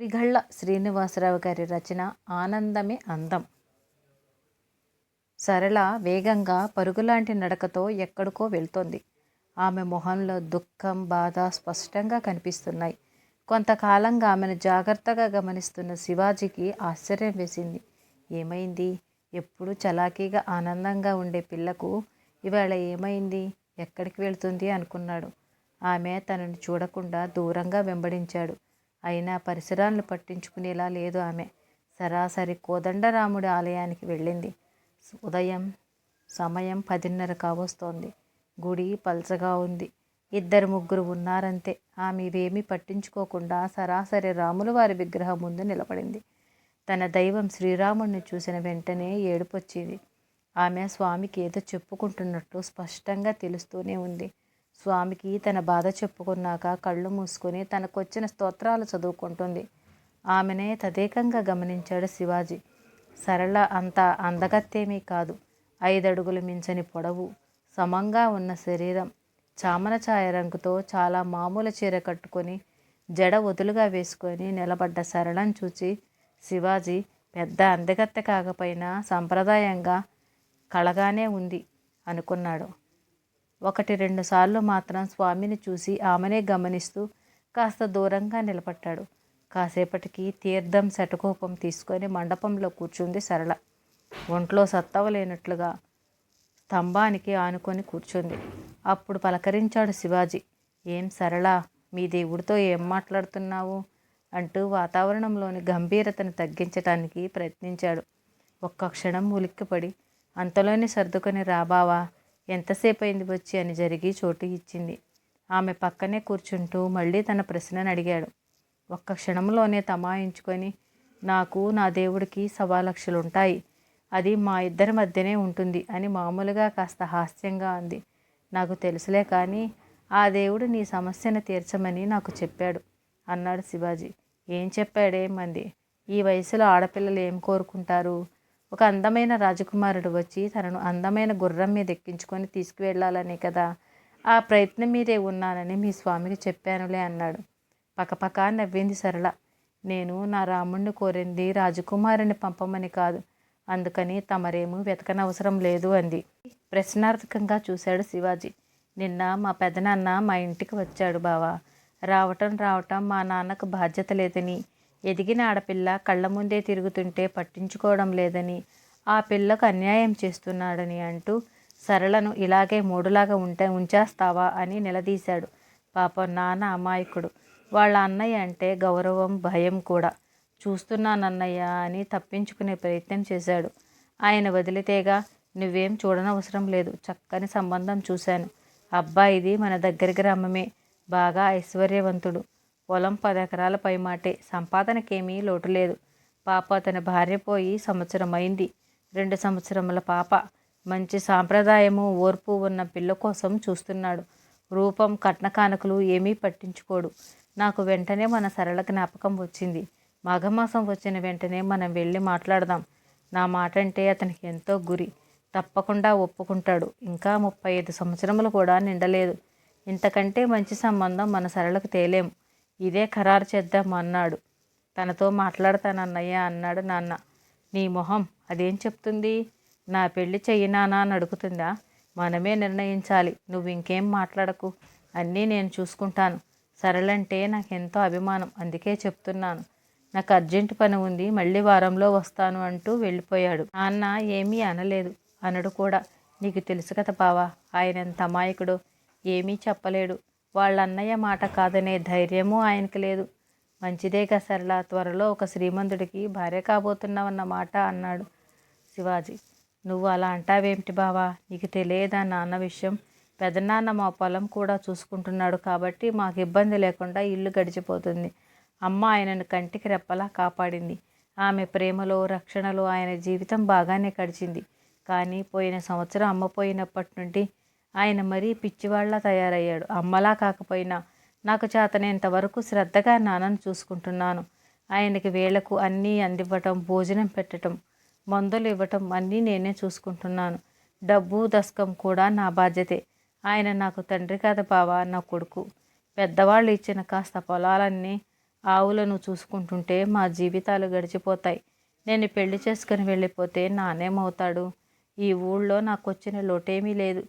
శ్రీగళ్ళ శ్రీనివాసరావు గారి రచన ఆనందమే అందం. సరళ వేగంగా పరుగులాంటి నడకతో ఎక్కడికో వెళ్తోంది. ఆమె మొహంలో దుఃఖం బాధ స్పష్టంగా కనిపిస్తున్నాయి. కొంతకాలంగా ఆమెను జాగ్రత్తగా గమనిస్తున్న శివాజీకి ఆశ్చర్యం వేసింది. ఏమైంది? ఎప్పుడు చలాకీగా ఆనందంగా ఉండే పిల్లకు ఇవాళ ఏమైంది? ఎక్కడికి వెళ్తుంది అనుకున్నాడు. ఆమె తనను చూడకుండా దూరంగా వెంబడించాడు. అయినా పరిసరాలను పట్టించుకునేలా లేదు ఆమె. సరాసరి కోదండరాముడి ఆలయానికి వెళ్ళింది. ఉదయం సమయం పదిన్నర కావస్తోంది. గుడి పల్చగా ఉంది. ఇద్దరు ముగ్గురు ఉన్నారంతే. ఆమె ఇవేమీ పట్టించుకోకుండా సరాసరి రాముల వారి విగ్రహం ముందు నిలబడింది. తన దైవం శ్రీరాముడిని చూసిన వెంటనే ఏడుపొచ్చింది. ఆమె స్వామికి ఏదో చెప్పుకుంటున్నట్టు స్పష్టంగా తెలుస్తూనే ఉంది. స్వామికి తన బాధ చెప్పుకున్నాక కళ్ళు మూసుకొని తనకొచ్చిన స్తోత్రాలు చదువుకుంటుంది. ఆమెనే తదేకంగా గమనించాడు శివాజీ. సరళ అంత అందగత్తేమీ కాదు. ఐదడుగులు మించని పొడవు సమంగా ఉన్న శరీరం చామన ఛాయ రంగుతో చాలా మామూలు చీర కట్టుకొని జడ వదులుగా వేసుకొని నిలబడ్డ సరళం చూచి శివాజీ పెద్ద అందగత్తె కాకపోయినా సంప్రదాయంగా కళగానే ఉంది అనుకున్నాడు. ఒకటి రెండు సార్లు మాత్రం స్వామిని చూసి ఆమెనే గమనిస్తూ కాస్త దూరంగా నిలబడ్డాడు. కాసేపటికి తీర్థం శటకోపం తీసుకొని మండపంలో కూర్చుంది సరళ. ఒంట్లో సత్తవలేనట్లుగా స్తంభానికి ఆనుకొని కూర్చుంది. అప్పుడు పలకరించాడు శివాజీ ఏం సరళ మీ దేవుడితో ఏం మాట్లాడుతున్నావు? అంటూ వాతావరణంలోని గంభీరతను తగ్గించటానికి ప్రయత్నించాడు. ఒక్క క్షణం ఉలిక్కిపడి అంతలోనే సర్దుకొని రాబావా ఎంతసేపు అయింది వచ్చి అని జరిగి చోటు ఇచ్చింది. ఆమె పక్కనే కూర్చుంటూ మళ్ళీ తన ప్రశ్నను అడిగాడు. ఒక్క క్షణంలోనే తమాయించుకొని నాకు నా దేవుడికి సవా లక్షలుంటాయి అది మా ఇద్దరి మధ్యనే ఉంటుంది అని మామూలుగా కాస్త హాస్యంగా అంది. నాకు తెలుసులే కానీ ఆ దేవుడు నీ సమస్యను తీర్చమని నాకు చెప్పాడు అన్నాడు శివాజీ. ఏం చెప్పాడేమంది ఈ వయసులో ఆడపిల్లలు ఏం కోరుకుంటారు? ఒక అందమైన రాజకుమారుడు వచ్చి తనను అందమైన గుర్రం మీద ఎక్కించుకొని తీసుకువెళ్ళాలనే కదా. ఆ ప్రయత్నం మీదే ఉన్నానని మీ స్వామికి చెప్పానులే అన్నాడు. పకపక నవ్వింది సరళ. నేను నా రాముణ్ణి కోరింది రాజకుమారుని పంపమని కాదు. అందుకని తమరేమో వెతకనవసరం లేదు అంది. ప్రశ్నార్థకంగా చూశాడు శివాజీ. నిన్న మా పెదనాన్న మా ఇంటికి వచ్చాడు బావా. రావటం రావటం మా నాన్నకు బాధ్యత లేదని ఎదిగిన ఆడపిల్ల కళ్ళ ముందే తిరుగుతుంటే పట్టించుకోవడం లేదని ఆ పిల్లకు అన్యాయం చేస్తున్నాడని అంటూ సరళను ఇలాగే మూడులాగా ఉంటే ఉంచేస్తావా అని నిలదీశాడు పాపం నాన్న అమాయకుడు. వాళ్ళ అన్నయ్య అంటే గౌరవం భయం కూడా. చూస్తున్నానన్నయ్య అని తప్పించుకునే ప్రయత్నం చేశాడు. ఆయన వదిలితేగా నువ్వేం చూడనవసరం లేదు చక్కని సంబంధం చూశాను. అబ్బాయిది మన దగ్గర గ్రామమే బాగా ఐశ్వర్యవంతుడు. పొలం పదెకరాల పై పైమాటే. సంపాదనకేమీ లోటు లేదు పాప అతని భార్య పోయి సంవత్సరం అయింది రెండు సంవత్సరముల పాప. మంచి సాంప్రదాయము ఓర్పు ఉన్న పిల్ల కోసం చూస్తున్నాడు. రూపం కట్న కానుకలు ఏమీ పట్టించుకోడు. నాకు వెంటనే మన సరళ జ్ఞాపకం వచ్చింది. మాఘమాసం వచ్చిన వెంటనే మనం వెళ్ళి మాట్లాడదాం. నా మాట అంటే అతనికి ఎంతో గురి. తప్పకుండా ఒప్పుకుంటాడు. ఇంకా ముప్పై ఐదు సంవత్సరములు కూడా నిండలేదు. ఇంతకంటే మంచి సంబంధం మన సరళకు తేలేం. ఇదే ఖరారు చేద్దాం అన్నాడు తనతో మాట్లాడతానన్నయ్య అన్నాడు నాన్న. నీ మొహం అదేం చెప్తుంది? నా పెళ్ళి చెయ్యినానా అని అడుగుతుందా? మనమే నిర్ణయించాలి. నువ్వు ఇంకేం మాట్లాడకు? అన్నీ నేను చూసుకుంటాను. సరళంటే నాకు ఎంతో అభిమానం. అందుకే చెప్తున్నాను. నాకు అర్జెంటు పని ఉంది. మళ్ళీ వారంలో వస్తాను అంటూ వెళ్ళిపోయాడు. నాన్న ఏమీ అనలేదు. అనడు కూడా. నీకు తెలుసు కదా బావా ఆయన ఎంత అమాయకుడో. ఏమీ చెప్పలేడు. వాళ్ళ అన్నయ్య మాట కాదనే ధైర్యము ఆయనకి లేదు. మంచిదేగా సరళ త్వరలో ఒక శ్రీమంతుడికి భార్య కాబోతున్నావన్న మాట అన్నాడు శివాజీ. నువ్వు అలా అంటావేమిటి బావా? నీకు తెలియదా నాన్న విషయం? పెదనాన్న మా పొలం కూడా చూసుకుంటున్నాడు కాబట్టి మాకు ఇబ్బంది లేకుండా ఇల్లు గడిచిపోతుంది. అమ్మ ఆయనను కంటికి రెప్పలా కాపాడింది. ఆమె ప్రేమలో రక్షణలో ఆయన జీవితం బాగానే గడిచింది. కానీ పోయిన సంవత్సరం అమ్మ పోయినప్పటి నుండి ఆయన మరీ పిచ్చివాళ్ళా తయారయ్యాడు. అమ్మలా కాకపోయినా నాకు చేతనేంత వరకు శ్రద్ధగా నాన్నను చూసుకుంటున్నాను. ఆయనకి వేళకు అన్నీ అందివ్వటం భోజనం పెట్టడం మందులు ఇవ్వటం అన్నీ నేనే చూసుకుంటున్నాను. డబ్బు దశకం కూడా నా బాధ్యతే. ఆయన నాకు తండ్రి కాదు బావా నా కొడుకు. పెద్దవాళ్ళు ఇచ్చిన కాస్త పొలాలన్నీ ఆవులను చూసుకుంటుంటే మా జీవితాలు గడిచిపోతాయి. నేను పెళ్ళి చేసుకుని వెళ్ళిపోతే నానేమవుతాడు? ఈ ఊళ్ళో నాకు వచ్చిన లోటేమీ లేదు.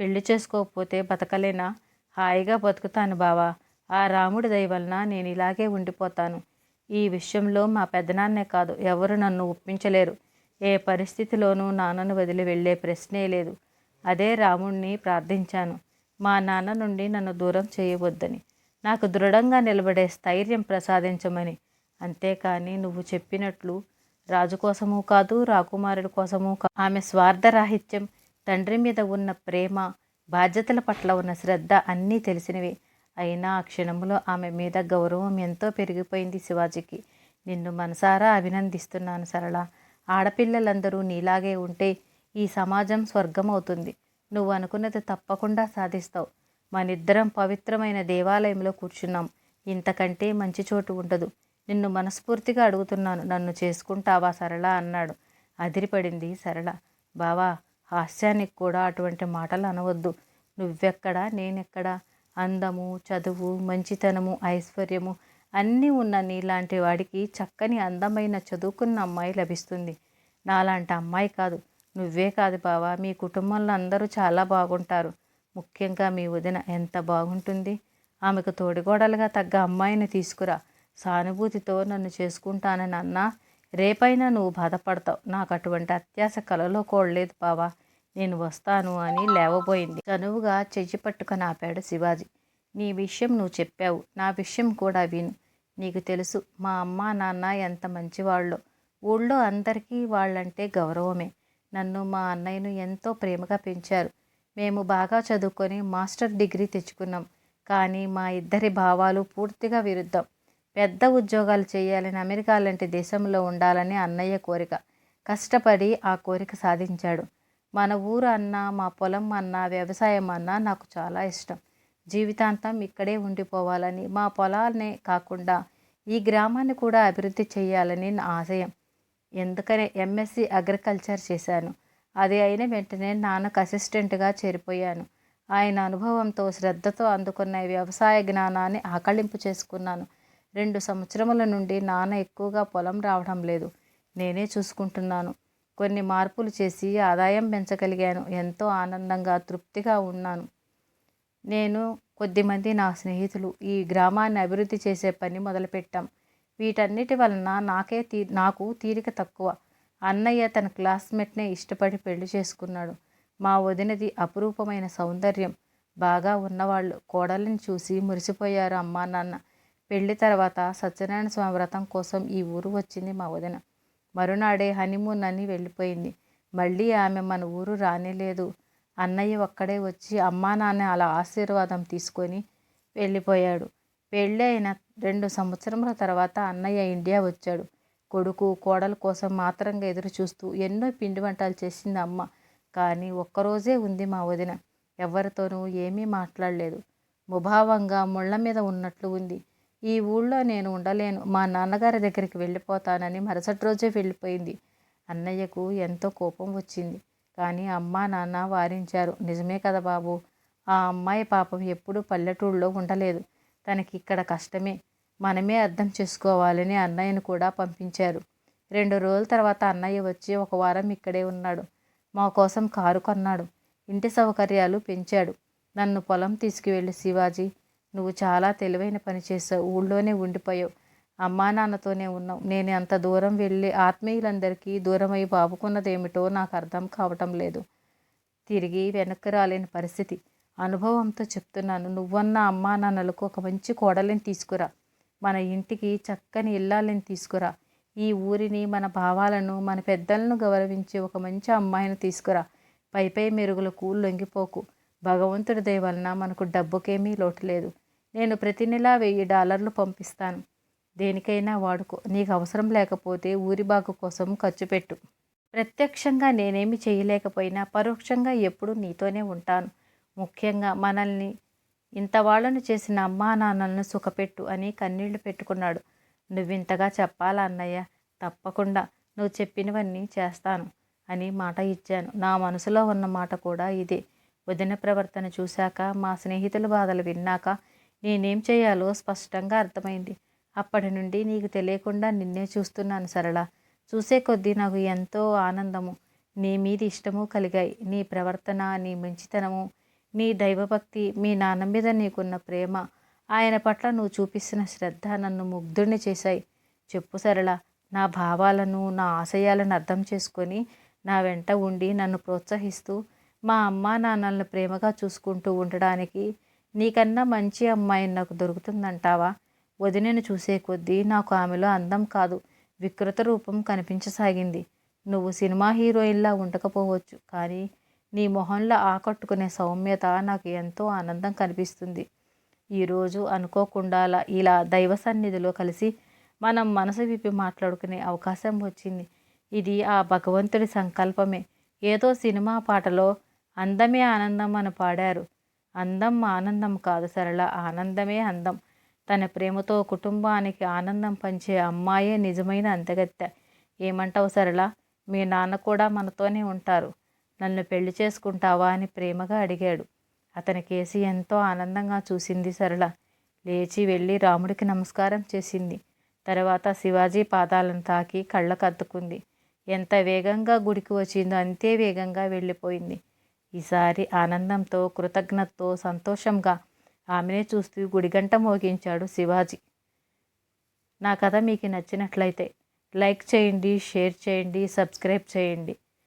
పెళ్ళి చేసుకోకపోతే బతకలేనా? హాయిగా బతుకుతాను బావా. ఆ రాముడి దయ వలన నేను ఇలాగే ఉండిపోతాను. ఈ విషయంలో మా పెద్దనాన్నే కాదు ఎవరు నన్ను ఒప్పించలేరు. ఏ పరిస్థితిలోనూ నాన్నను వదిలి వెళ్ళే ప్రశ్నే లేదు. అదే రాముణ్ణి ప్రార్థించాను. మా నాన్న నుండి నన్ను దూరం చేయవద్దని. నాకు దృఢంగా నిలబడే స్థైర్యం ప్రసాదించమని. అంతేకాని నువ్వు చెప్పినట్లు రాజు కోసము కాదు రాకుమారుడి కోసము కా ఆమె స్వార్థరాహిత్యం తండ్రి మీద ఉన్న ప్రేమ బాధ్యతల పట్ల ఉన్న శ్రద్ధ అన్నీ తెలిసినవి. అయినా ఆ క్షణంలో ఆమె మీద గౌరవం ఎంతో పెరిగిపోయింది శివాజీకి. నిన్ను మనసారా అభినందిస్తున్నాను సరళ. ఆడపిల్లలందరూ నీలాగే ఉంటే ఈ సమాజం స్వర్గం అవుతుంది నువ్వు అనుకున్నది తప్పకుండా సాధిస్తావు. మనిద్దరం పవిత్రమైన దేవాలయంలో కూర్చున్నాం. ఇంతకంటే మంచి చోటు ఉండదు. నిన్ను మనస్ఫూర్తిగా అడుగుతున్నాను. నన్ను చేసుకుంటావా సరళ? అన్నాడు. అదిరిపడింది సరళ. బావా హాస్యానికి కూడా అటువంటి మాటలు అనవద్దు. నువ్వెక్కడా? నేనెక్కడా? అందము చదువు మంచితనము ఐశ్వర్యము అన్నీ ఉన్న నీలాంటి వాడికి చక్కని అందమైన చదువుకున్న అమ్మాయి లభిస్తుంది. నాలాంటి అమ్మాయి కాదు. నువ్వే కాదు బావా. మీ కుటుంబంలో అందరూ చాలా బాగుంటారు. ముఖ్యంగా మీ వదిన ఎంత బాగుంటుంది. ఆమెకు తోడిగోడలుగా తగ్గ అమ్మాయిని తీసుకురా. సానుభూతితో నన్ను చేసుకుంటానని అన్నా రేపైనా నువ్వు బాధపడతావు. నాకు అటువంటి అత్యాశ కలలో కోడలేదు బావా. నేను వస్తాను అని లేవబోయింది. చనువుగా చెయ్యి పట్టుకొని ఆపాడు శివాజీ. నీ విషయం నువ్వు చెప్పావు. నా విషయం కూడా విను. నీకు తెలుసు మా అమ్మ నాన్న ఎంత మంచివాళ్ళో. ఊళ్ళో అందరికీ వాళ్ళంటే గౌరవమే. నన్ను మా అన్నయ్యను ఎంతో ప్రేమగా పెంచారు. మేము బాగా చదువుకొని మాస్టర్ డిగ్రీ తెచ్చుకున్నాం. కానీ మా ఇద్దరి భావాలు పూర్తిగా విరుద్ధం. పెద్ద ఉద్యోగాలు చేయాలని అమెరికా లాంటి దేశంలో ఉండాలని అన్నయ్య కోరిక. కష్టపడి ఆ కోరిక సాధించాడు. మన ఊరు అన్నా మా పొలం అన్నా వ్యవసాయం అన్నా నాకు చాలా ఇష్టం. జీవితాంతం ఇక్కడే ఉండిపోవాలని మా పొలాలనే కాకుండా ఈ గ్రామాన్ని కూడా అభివృద్ధి చేయాలని నా ఆశయం. ఎందుకనే ఎంఎస్సి అగ్రికల్చర్ చేశాను. అది అయిన వెంటనే నాన్నకు అసిస్టెంట్గా చేరిపోయాను. ఆయన అనుభవంతో శ్రద్ధతో అందుకున్న వ్యవసాయ జ్ఞానాన్ని ఆకళింపు చేసుకున్నాను. రెండు సంవత్సరముల నుండి నాన్న ఎక్కువగా పొలం రావడం లేదు. నేనే చూసుకుంటున్నాను. కొన్ని మార్పులు చేసి ఆదాయం పెంచగలిగాను. ఎంతో ఆనందంగా తృప్తిగా ఉన్నాను. నేను కొద్దిమంది నా స్నేహితులు. ఈ గ్రామాన్ని అభివృద్ధి చేసే పని మొదలుపెట్టాం. వీటన్నిటి వలన నాకే తీ నాకు తీరిక తక్కువ. అన్నయ్య తన క్లాస్మేట్నే ఇష్టపడి పెళ్ళి చేసుకున్నాడు. మా వదినది అపురూపమైన సౌందర్యం. బాగా ఉన్నవాళ్ళు కోడలిని చూసి మురిసిపోయారు అమ్మా నాన్న. పెళ్ళి తర్వాత సత్యనారాయణ స్వామి వ్రతం కోసం ఈ ఊరు వచ్చింది మా వదిన. మరునాడే హనీమూన్ అని వెళ్ళిపోయింది. మళ్ళీ ఆమె మన ఊరు రానేలేదు. అన్నయ్య ఒక్కడే వచ్చి అమ్మా నాన్న అలా ఆశీర్వాదం తీసుకొని వెళ్ళిపోయాడు. పెళ్ళి అయిన రెండు సంవత్సరముల తర్వాత అన్నయ్య ఇండియా వచ్చాడు. కొడుకు కోడల కోసం మాత్రంగా ఎదురు చూస్తూ ఎన్నో పిండి వంటలు చేసింది అమ్మ. కానీ ఒక్కరోజే ఉంది మా వదిన. ఎవరితోనూ ఏమీ మాట్లాడలేదు. ముభావంగా ముళ్ళ మీద ఉన్నట్లు ఉంది. ఈ ఊళ్ళో నేను ఉండలేను. మా నాన్నగారి దగ్గరికి వెళ్ళిపోతానని మరుసటి రోజే వెళ్ళిపోయింది. అన్నయ్యకు ఎంతో కోపం వచ్చింది. కానీ అమ్మ నాన్న వారించారు. నిజమే కదా బాబు? ఆ అమ్మాయి పాపం ఎప్పుడూ పల్లెటూళ్ళలో ఉండలేదు. తనకి ఇక్కడ కష్టమే. మనమే అర్థం చేసుకోవాలని అన్నయ్యను కూడా పంపించారు. రెండు రోజుల తర్వాత అన్నయ్య వచ్చి ఒక వారం ఇక్కడే ఉన్నాడు. మా కోసం కారు కొన్నాడు. ఇంటి సౌకర్యాలు పెంచాడు. నన్ను పొలం తీసుకువెళ్ళి శివాజీ నువ్వు చాలా తెలివైన పని చేసావు ఊళ్ళోనే ఉండిపోయావు. అమ్మా నాన్నతోనే ఉన్నావు. నేను అంత దూరం వెళ్ళి ఆత్మీయులందరికీ దూరమై బాబుకున్నదేమిటో నాకు అర్థం కావటం లేదు. తిరిగి వెనక్కి రాలేని పరిస్థితి. అనుభవంతో చెప్తున్నాను. నువ్వన్న అమ్మా నాన్నలకు ఒక మంచి కోడలిని తీసుకురా. మన ఇంటికి చక్కని ఇల్లాలని తీసుకురా. ఈ ఊరిని మన భావాలను మన పెద్దలను గౌరవించి ఒక మంచి అమ్మాయిని తీసుకురా. పై పై మెరుగులకు లొంగిపోకు. భగవంతుడి దయ వలన మనకు డబ్బుకేమీ లోటు లేదు. నేను ప్రతి నెలా వెయ్యి డాలర్లు పంపిస్తాను. దేనికైనా వాడుకో. నీకు అవసరం లేకపోతే ఊరి బాగు కోసం ఖర్చు పెట్టు. ప్రత్యక్షంగా నేనేమి చేయలేకపోయినా పరోక్షంగా ఎప్పుడూ నీతోనే ఉంటాను. ముఖ్యంగా మనల్ని ఇంత వాళ్ళను చేసిన అమ్మా నాన్నలను సుఖపెట్టు అని కన్నీళ్ళు పెట్టుకున్నాడు. నువ్వింతగా చెప్పాలా అన్నయ్య? తప్పకుండా నువ్వు చెప్పినవన్నీ చేస్తాను అని మాట ఇచ్చాను. నా మనసులో ఉన్న మాట కూడా ఇదే. వదిన ప్రవర్తన చూశాక మా స్నేహితుల బాధలు విన్నాక నేనేం చేయాలో స్పష్టంగా అర్థమైంది. అప్పటి నుండి నీకు తెలియకుండా నిన్నే చూస్తున్నాను సరళ. చూసే కొద్దీ నాకు ఎంతో ఆనందము. నీ మీద ఇష్టము కలిగాయి. నీ ప్రవర్తన నీ మంచితనము నీ దైవభక్తి మీ నాన్న మీద నీకున్న ప్రేమ ఆయన పట్ల నువ్వు చూపిస్తున్న శ్రద్ధ నన్ను ముగ్ధుడిని చేశాయి. చెప్పు సరళ నా భావాలను నా ఆశయాలను అర్థం చేసుకొని నా వెంట ఉండి నన్ను ప్రోత్సహిస్తూ మా అమ్మ నాన్నలను ప్రేమగా చూసుకుంటూ ఉండడానికి నీకన్నా మంచి అమ్మాయిని నాకు దొరుకుతుందంటావా? వదినను చూసే కొద్దీ నాకు ఆమెలో అందం కాదు వికృత రూపం కనిపించసాగింది. నువ్వు సినిమా హీరోయిన్లా ఉండకపోవచ్చు కానీ నీ మొహంలో ఆకట్టుకునే సౌమ్యత నాకు ఎంతో ఆనందం కనిపిస్తుంది. ఈరోజు అనుకోకుండా ఇలా దైవ సన్నిధిలో కలిసి మనం మనసు విప్పి మాట్లాడుకునే అవకాశం వచ్చింది. ఇది ఆ భగవంతుడి సంకల్పమే. ఏదో సినిమా పాటలో అందమే ఆనందం అని పాడారు. అందం ఆనందం కాదు సరళ ఆనందమే అందం. తన ప్రేమతో కుటుంబానికి ఆనందం పంచే అమ్మాయే నిజమైన అంతగత్తె. ఏమంటావు సరళ? మీ నాన్న కూడా మనతోనే ఉంటారు. నన్ను పెళ్ళి చేసుకుంటావా అని ప్రేమగా అడిగాడు. అతని కేసి ఎంతో ఆనందంగా చూసింది సరళ. లేచి వెళ్ళి రాముడికి నమస్కారం చేసింది. తర్వాత శివాజీ పాదాలను తాకి కళ్ళకు ఎంత వేగంగా గుడికి వచ్చిందో అంతే వేగంగా వెళ్ళిపోయింది. ఈసారి ఆనందంతో కృతజ్ఞతతో సంతోషంగా ఆమెనే చూస్తూ గుడిగంట మోగించాడు శివాజీ. నా కథ మీకు నచ్చినట్లయితే లైక్ చేయండి షేర్ చేయండి సబ్స్క్రైబ్ చేయండి.